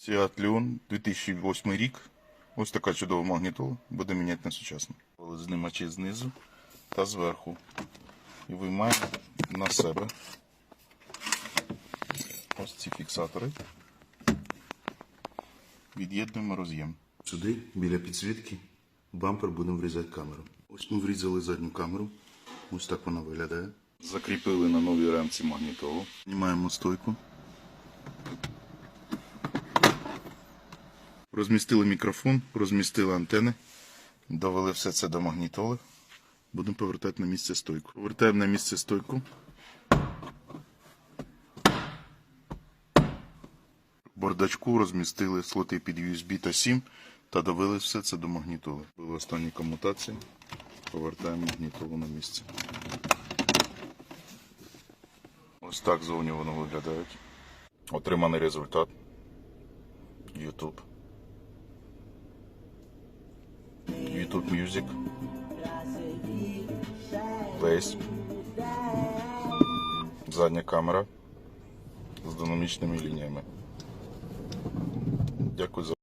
Seat Leon 2008 рік. Ось така чудова магнітола. Буде міняти на сучасну. Знімачі знизу та зверху. І виймаємо на себе ось ці фіксатори. Від'єднуємо роз'єм. Сюди, біля підсвітки, бампер будемо врізати камеру. Ось ми врізали задню камеру. Ось так вона виглядає. Закріпили на новій рамці магнітолу. Знімаємо стойку. Розмістили мікрофон, розмістили антени, довели все це до магнітоли. Будемо повертати на місце стойку. Повертаємо на місце стойку. В бардачку розмістили слоти під USB та SIM та довели все це до магнітоли. Були останні комутації. Повертаємо магнітолу на місце. Ось так зовні воно виглядає. Отриманий результат. YouTube. YouTube Music. Place. Задня камера з динамічними лініями. Дякую за